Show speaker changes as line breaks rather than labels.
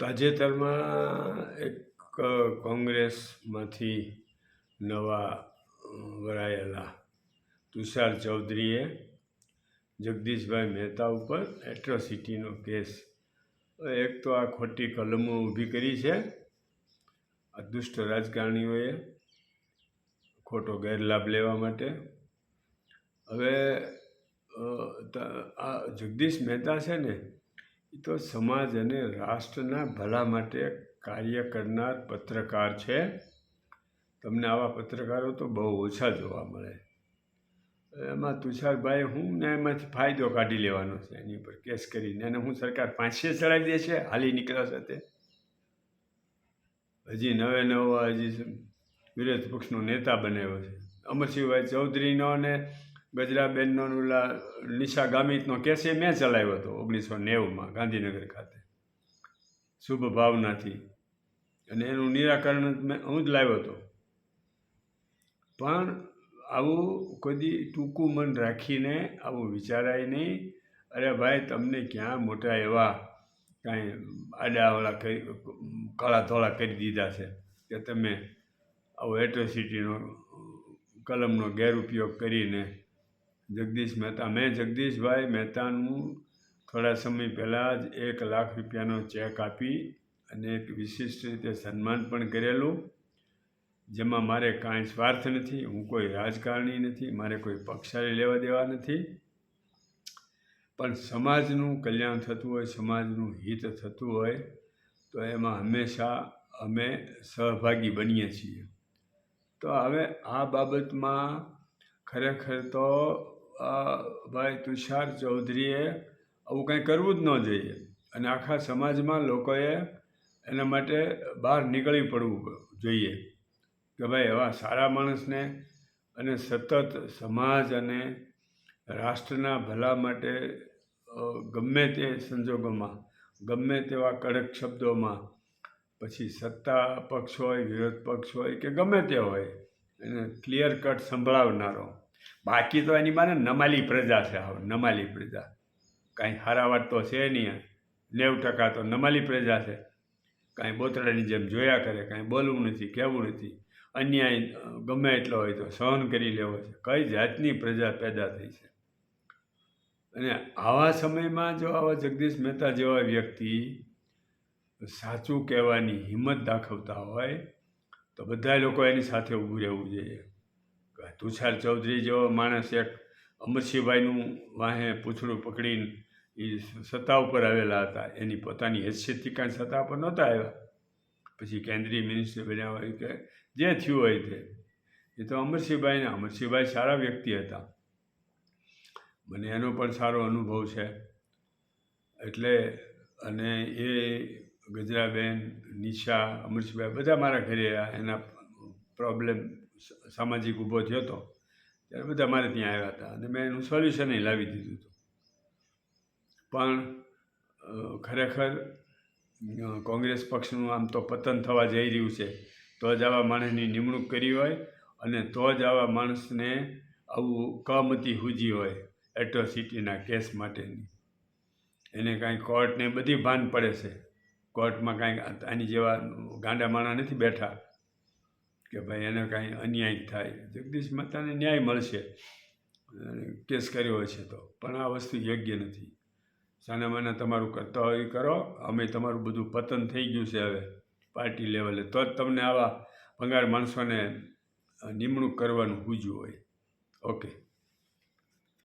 તાજેતરમાં એક કોંગ્રેસમાંથી નવા વરાયેલા તુષાર ચૌધરીએ જગદીશભાઈ મહેતા ઉપર એટ્રોસિટીનો કેસ, એક તો આ ખોટી કલમો ઊભી કરી છે. આ દુષ્ટ રાજકારણીઓએ ખોટો ગેરલાભ લેવા માટે. હવે આ જગદીશ મહેતા છે ને એ તો સમાજ અને રાષ્ટ્રના ભલા માટે કાર્ય કરનાર પત્રકાર છે. તમને આવા પત્રકારો તો બહુ ઓછા જોવા મળે. એમાં તુષારભાઈ, હું ને એમાંથી ફાયદો કાઢી લેવાનો છે એની ઉપર કેસ કરીને. અને હું સરકાર પાંચસે ચડાવી દે છે, હાલી નીકળ્યા તે. હજી નવે નવા હજી વિરોધ પક્ષનો નેતા બનાવ્યો છે. અમરસિંહભાઈ ચૌધરીનો અને ગજરાબેનનો નિશા ગામિતનો કેસ એ મેં ચલાવ્યો હતો, ઓગણીસો નેવુંમાં ગાંધીનગર ખાતે. શુભ ભાવનાથી. અને એનું નિરાકરણ મેં હું જ લાવ્યો હતો. પણ આવું કદી ટૂંકું મન રાખીને આવું વિચારાય નહીં. અરે ભાઈ, તમને ક્યાં મોટા એવા કાંઈ આડાવાળા કરી, કાળા ધોળા કરી દીધા છે કે તમે આવો એટ્રોસિટીનો કલમનો ગેરઉપયોગ કરીને જગદીશ મહેતા. મેં જગદીશભાઈ મહેતાનું થોડા સમય પહેલાં જ એક લાખ રૂપિયાનો ચેક આપી અને એક વિશિષ્ટ રીતે સન્માન પણ કરેલું, જેમાં મારે કાંઈ સ્વાર્થ નથી, હું કોઈ રાજકારણી નથી, મારે કોઈ પક્ષારી લેવા દેવા નથી. પણ સમાજનું કલ્યાણ થતું હોય, સમાજનું હિત થતું હોય, તો એમાં હંમેશા અમે સહભાગી બનીએ છીએ. તો હવે આ બાબતમાં ખરેખર તો ભાઈ તુષાર ચૌધરીએ આવું કંઈ કરવું જ ન જોઈએ. અને આખા સમાજમાં લોકોએ એના માટે બહાર નીકળી પડવું જોઈએ કે ભાઈ એવા સારા માણસને અને સતત સમાજ અને રાષ્ટ્રના ભલા માટે ગમે તે સંજોગોમાં, ગમે તેવા કડક શબ્દોમાં, પછી સત્તા પક્ષ હોય, વિરોધ પક્ષ હોય કે ગમે તે હોય, એને ક્લિયર કટ સંભળાવનારો બાકી તો એની માને નમાલી પ્રજા છે હવે નમાલી પ્રજા. કાંઈ હારા તો છે નહીં નેવું ટકા તો નમાલી પ્રજા છે. કાંઈ બોતડાની જેમ જોયા કરે, કાંઈ બોલવું નથી, કહેવું નથી. અન્યાય ગમે એટલો હોય તો સહન કરી લેવો છે. કઈ જાતની પ્રજા પેદા થઈ છે? અને આવા સમયમાં જો આવા જગદીશ મહેતા જેવા વ્યક્તિ સાચું કહેવાની હિંમત દાખવતા હોય, તો બધા લોકો એની સાથે ઊભું રહેવું જોઈએ. તુષાર ચૌધરી જેવો માણસ એક અમરસિંહભાઈનું વાહે પૂછડું પકડીને એ સત્તા ઉપર આવેલા હતા. એની પોતાની હેસિયતથી કાંઈ સત્તા પર નહોતા આવ્યા. પછી કેન્દ્રીય મિનિસ્ટર બન્યા હોય કે જે થયું હોય તે. એ તો અમરસિંહભાઈને, અમરસિંહભાઈ સારા વ્યક્તિ હતા. મને એનો પણ સારો અનુભવ છે. એટલે અને એ ગજરાબેન, નિશા, અમરસિંહભાઈ બધા મારા ઘરે એના પ્રોબ્લેમ સામાજિક ઊભો થયો હતો, ત્યારે બધા મારે ત્યાં આવ્યા હતા અને મેં એનું સોલ્યુશન લાવી દીધું હતું. પણ ખરેખર કોંગ્રેસ પક્ષનું આમ તો પતન થવા જઈ રહ્યું છે, તો જ આવા માણસની નિમણૂક કરી હોય અને તો જ આવા માણસને આવું કમતી હુજી હોય એટ્રોસિટીના કેસ માટેની. એને કાંઈ કોર્ટને બધી ભાન પડે છે. કોર્ટમાં કાંઈ આની જેવા ગાંડા માણા નથી બેઠા. કે ભાઈ એને કાંઈ અન્યાય થાય. જગદીશ માતાને ન્યાય મળશે. કેસ કર્યો હશે તો. પણ આ વસ્તુ યોગ્ય નથી. સાના માના તમારું કરતા કરો. અમે તમારું બધું પતન થઈ ગયું છે હવે પાર્ટી લેવલે. તો જ તમને આવા ભંગાર માણસોને નિમણૂક કરવાનું સૂઝ્યું હોય. ઓકે.